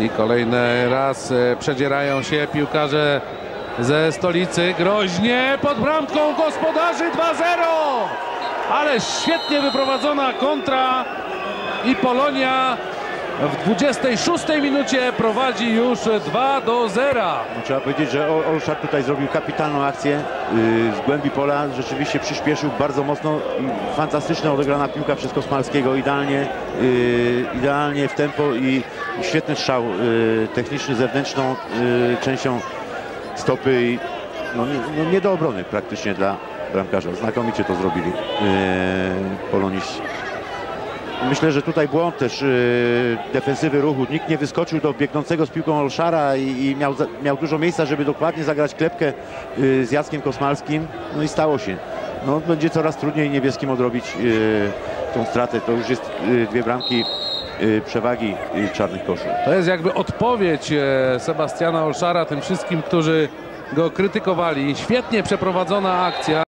I kolejny raz e, przedzierają się piłkarze ze stolicy. Groźnie pod bramką gospodarzy 2-0. Ale świetnie wyprowadzona kontra i Polonia w 26 minucie prowadzi już 2 do 0. No, trzeba powiedzieć, że Ol- Olszak tutaj zrobił kapitalną akcję yy, z głębi pola. Rzeczywiście przyspieszył bardzo mocno. Fantastyczna odegrana piłka przez Kosmalskiego. Idealnie, yy, idealnie w tempo i świetny strzał yy, techniczny zewnętrzną yy, częścią stopy. I, no, nie, no, nie do obrony praktycznie dla bramkarza. Znakomicie to zrobili yy, poloniści. Myślę, że tutaj błąd też yy, defensywy ruchu. Nikt nie wyskoczył do biegnącego z piłką Olszara i, i miał, miał dużo miejsca, żeby dokładnie zagrać klepkę yy, z Jackiem Kosmalskim. No i stało się. No, będzie coraz trudniej niebieskim odrobić yy, tą stratę. To już jest dwie bramki przewagi yy, czarnych koszul. To jest jakby odpowiedź e, Sebastiana Olszara tym wszystkim, którzy go krytykowali. Świetnie przeprowadzona akcja.